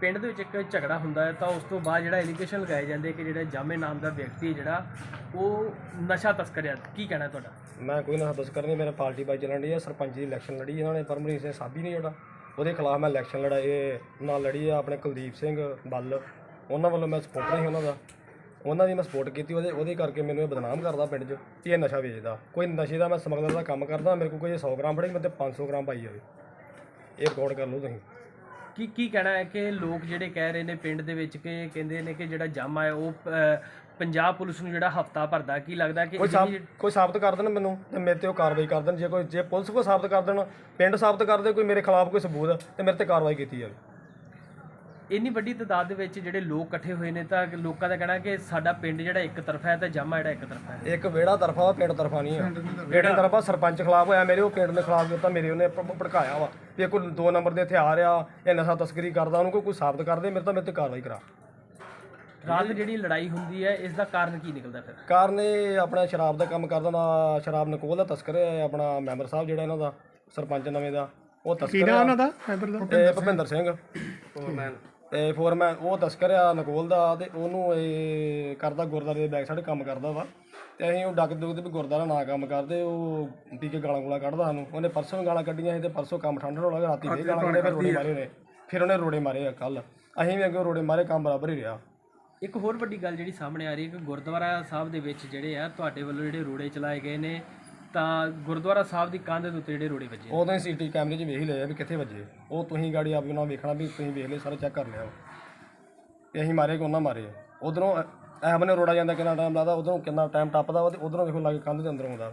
ਪਿੰਡ ਦੇ ਵਿੱਚ ਇੱਕ ਝਗੜਾ ਹੁੰਦਾ ਹੈ ਤਾਂ ਉਸ ਤੋਂ ਬਾਅਦ ਜਿਹੜਾ ਐਲੀਗੇਸ਼ਨ ਲਗਾਏ ਜਾਂਦੇ ਕਿ ਜਿਹੜਾ ਜਾਮੇ ਨਾਮ ਦਾ ਵਿਅਕਤੀ ਜਿਹੜਾ, ਉਹ ਨਸ਼ਾ ਤਸਕਰ ਹੈ ਕੀ ਕਹਿਣਾ ਤੁਹਾਡਾ? ਮੈਂ ਕੋਈ ਨਸ਼ਾ ਤਸਕਰ ਨਹੀਂ, ਮੇਰਾ ਪਾਰਟੀ ਬਾਈ ਚੱਲਣ ਦੀ ਹੈ ਸਰਪੰਚ ਦੀ ਇਲੈਕਸ਼ਨ ਲੜੀ ਇਹਨਾਂ ਨੇ, ਪਰਮਜੀਤ ਸਿੰਘ ਸਾਬੀ ਨੇ ਜਿਹੜਾ। ਉਹਦੇ ਖਿਲਾਫ ਮੈਂ ਇਲੈਕਸ਼ਨ ਲੜਾਈ ਨਾਲ ਲੜੀ ਆ ਆਪਣੇ ਕੁਲਦੀਪ ਸਿੰਘ ਬੱਲ। ਉਹਨਾਂ ਵੱਲੋਂ ਮੈਂ ਸਪੋਰਟਰ ਸੀ ਉਹਨਾਂ ਦਾ। ਉਹਨਾਂ ਦੀ ਮੈਂ ਸਪੋਰਟ ਕੀਤੀ, ਉਹਦੇ ਉਹਦੇ ਕਰਕੇ ਮੈਨੂੰ ਇਹ ਬਦਨਾਮ ਕਰਦਾ ਪਿੰਡ 'ਚ ਕਿ ਇਹ ਨਸ਼ਾ ਵੇਚਦਾ। ਕੋਈ ਨਸ਼ੇ ਦਾ ਮੈਂ ਸਮਗਲਰ ਦਾ ਕੰਮ ਕਰਦਾ, ਮੇਰੇ ਕੋਲ ਕੋਈ 100 ਗ੍ਰਾਮ ਫੜੇ ਮੈਂ ਤੇ 500 ਗ੍ਰਾਮ ਪਾਈ ਹੋਵੇ ਇਹ ਰਿਕਾਰਡ ਕਰ ਲਓ ਤੁਸੀਂ। ਕੀ ਕੀ ਕਹਿਣਾ ਹੈ ਕਿ ਲੋਕ ਜਿਹੜੇ ਕਹਿ ਰਹੇ ਨੇ ਪਿੰਡ ਦੇ ਵਿੱਚ ਕਿ ਕਹਿੰਦੇ ਨੇ ਕਿ ਜਿਹੜਾ ਜਾਮਾ ਹੈ ਉਹ ਪੰਜਾਬ ਪੁਲਿਸ ਨੂੰ ਜਿਹੜਾ ਹਫਤਾ ਭਰਦਾ ਕੀ ਲੱਗਦਾ ਕਿ ਕੋਈ ਸਾਬ ਕੋਈ ਸਾਬਤ ਕਰ ਦੇਣ ਮੈਨੂੰ ਤੇ ਮੇਰੇ ਤੇ ਉਹ ਕਾਰਵਾਈ ਕਰ ਦੇਣ ਜੇ ਕੋਈ ਜੇ ਪੁਲਿਸ ਕੋ ਸਾਬਤ ਕਰ ਦੇਣ ਪਿੰਡ ਸਾਬਤ ਕਰ ਦੇ ਕੋਈ ਮੇਰੇ ਖਿਲਾਫ ਕੋਈ ਸਬੂਤ ਤੇ ਮੇਰੇ ਤੇ ਕਾਰਵਾਈ ਕੀਤੀ ਜਾਵੇ। ਇੰਨੀ ਵੱਡੀ ਤਾਦਾਦ ਦੇ ਵਿੱਚ ਜਿਹੜੇ ਲੋਕ ਇਕੱਠੇ ਹੋਏ ਨੇ ਤਾਂ ਲੋਕਾਂ ਦਾ ਕਹਿਣਾ ਕਿ ਸਾਡਾ ਪਿੰਡ ਜਿਹੜਾ ਇੱਕ ਤਰਫਾ ਹੈ ਤੇ ਜਾਮਾ ਜਿਹੜਾ ਇੱਕ ਤਰਫਾ ਹੈ। ਇੱਕ ਵਿਹੜਾ ਤਰਫਾ ਵਾ ਪਿੰਡ ਤਰਫਾ ਨਹੀਂ ਆ। ਪਿੰਡ ਤਰਫਾ ਸਰਪੰਚ ਖਿਲਾਫ ਹੋਇਆ ਮੇਰੇ ਉਹ ਪਿੰਡ ਦੇ ਖਿਲਾਫ ਕੀਤਾ ਮੇਰੇ ਉਹਨੇ ਭੜਕਾਇਆ ਵਾ ਵੀ ਇਹ ਕੋਈ ਦੋ ਨੰਬਰ ਦੇ ਹਥਿਆਰ ਆ ਇਹ ਨਸ਼ਾ ਤਸਕਰੀ ਕਰਦਾ ਉਹਨੂੰ ਕੋਈ ਕੋਈ ਸਾਬਤ ਕਰ ਦੇ ਮੇਰੇ ਤਾਂ ਮੇਰੇ ਤੇ ਕਾਰਵਾਈ ਕਰਾ। ਰਾਤ ਜਿਹੜੀ ਲੜਾਈ ਹੁੰਦੀ ਹੈ ਇਸ ਦਾ ਕਾਰਨ ਕੀ ਨਿਕਲਦਾ ਫਿਰ? ਕਾਰਨ ਇਹ ਆਪਣਾ ਸ਼ਰਾਬ ਦਾ ਕੰਮ ਕਰਦਾ ਦਾ ਸ਼ਰਾਬ ਨਕੋਲ ਦਾ ਤਸਕਰ ਹੈ ਆਪਣਾ ਮੈਂਬਰ ਸਾਹਿਬ ਜਿਹੜਾ ਇਹਨਾਂ ਦਾ ਸਰਪੰਚ ਨਵੇਂ ਦਾ ਉਹ ਤਸਕਰ ਆ। ਉਹਨਾਂ ਦਾ ਮੈਂਬਰ ਦਾ? ਭੁਪਿੰਦਰ ਸਿੰਘ। ਫੋਰਮੈਨ ਤੇ ਫੋਰਮੈਨ ਉਹ ਤਸਕਰ ਆ ਨਕੋਲ ਦਾ ਤੇ ਉਹਨੂੰ ਇਹ ਕਰਦਾ ਗੁਰਦਾਰੇ ਦੇ ਬੈਕ ਸਾਈਡ ਕੰਮ ਕਰਦਾ ਵਾ। ਤੇ ਅਸੀਂ ਉਹ ਡੱਕ ਦੁੱਕ ਵੀ ਗੁਰਦਾਰਾ ਨਾ ਕੰਮ ਕਰਦੇ ਉਹ ਪੀ ਕੇ ਗਾਲਾਂ ਗੂਲਾਂ ਕੱਢਦਾ ਸਾਨੂੰ। ਉਹਨੇ ਪਰਸੋਂ ਵੀ ਗਾਲਾਂ ਕੱਢੀਆਂ ਸੀ ਤੇ ਪਰਸੋਂ ਕੰਮ ਠੰਡਾ ਗਿਆ ਰਾਤੀ ਫੇਰ ਗਾਲਾਂ ਕੱਢੇ ਫਿਰ ਰੋੜੇ ਮਾਰੇ ਨੇ। ਫਿਰ ਉਹਨੇ ਰੋੜੇ ਮਾਰੇ ਆ ਕੱਲ ਅਸੀਂ ਵੀ ਅੱਗੇ ਰੋੜੇ ਮਾਰੇ ਕੰਮ ਬਰਾਬਰ ਹੀ ਰਿਹਾ। ਇੱਕ ਹੋਰ ਵੱਡੀ ਗੱਲ ਜਿਹੜੀ ਸਾਹਮਣੇ ਆ ਰਹੀ ਹੈ ਕਿ ਗੁਰਦੁਆਰਾ ਸਾਹਿਬ ਦੇ ਵਿੱਚ ਜਿਹੜੇ ਆ ਤੁਹਾਡੇ ਵੱਲੋਂ ਜਿਹੜੇ ਰੋੜੇ ਚਲਾਏ ਗਏ ਨੇ ਤਾਂ ਗੁਰਦੁਆਰਾ ਸਾਹਿਬ ਦੀ ਕੰਧ ਦੇ ਉੱਤੇ ਜਿਹੜੇ ਰੋੜੇ ਵੱਜੇ ਉਦੋਂ ਹੀ ਸੀਟੀ ਕੈਮਰੇ 'ਚ ਵੇਖ ਹੀ ਲਿਆ ਵੀ ਕਿੱਥੇ ਵੱਜੇ। ਉਹ ਤੁਸੀਂ ਗਾੜੀ ਆਪ ਨਾਲ ਵੇਖਣਾ ਵੀ ਤੁਸੀਂ ਵੇਖ ਲਿਆ, ਸਾਰਾ ਚੈੱਕ ਕਰ ਲਿਆ। ਤੇ ਅਸੀਂ ਮਾਰੇ ਕਿ ਉਹਨਾਂ ਮਾਰੇ ਉਧਰੋਂ ਐ ਬਨੇ ਰੋੜਾ ਜਾਂਦਾ ਕਿੰਨਾ ਟਾਈਮ ਲੱਗਦਾ ਉਧਰੋਂ ਕਿੰਨਾ ਟਾਈਮ ਟੱਪਦਾ ਵਾ ਤੇ ਉਧਰੋਂ ਵੇਖੋ ਲੱਗ ਕੰਧ ਦੇ ਅੰਦਰ ਆਉਂਦਾ।